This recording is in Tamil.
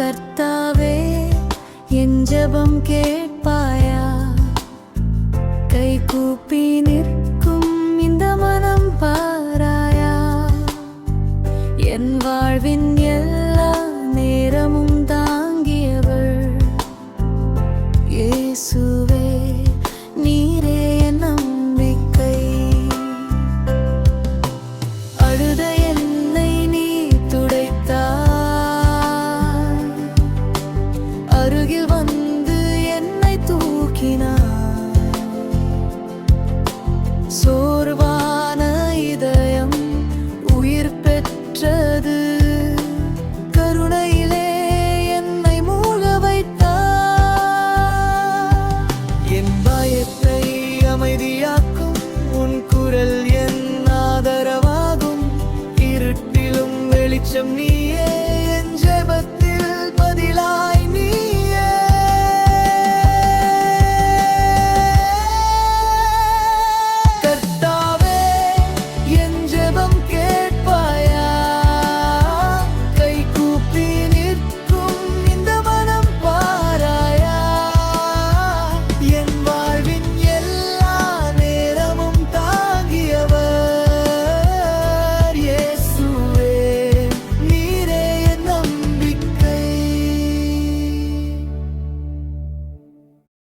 கர்த்தாவே என் ஜபம் கேட்பாயா? கை கூப்பி நிற்கும் இந்த மனம் பாராயா? என் வாழ்வின் எல்லா நேரமும் தாங்கியவள். ஏசு. பெற்றது கருணையிலே என்னை மூழ்க வைத்தார். என் பயத்தை அமைதியாக்கும் உன் குரல் என் ஆதரவாகும். இருட்டிலும் வெளிச்சம் நீயே நீ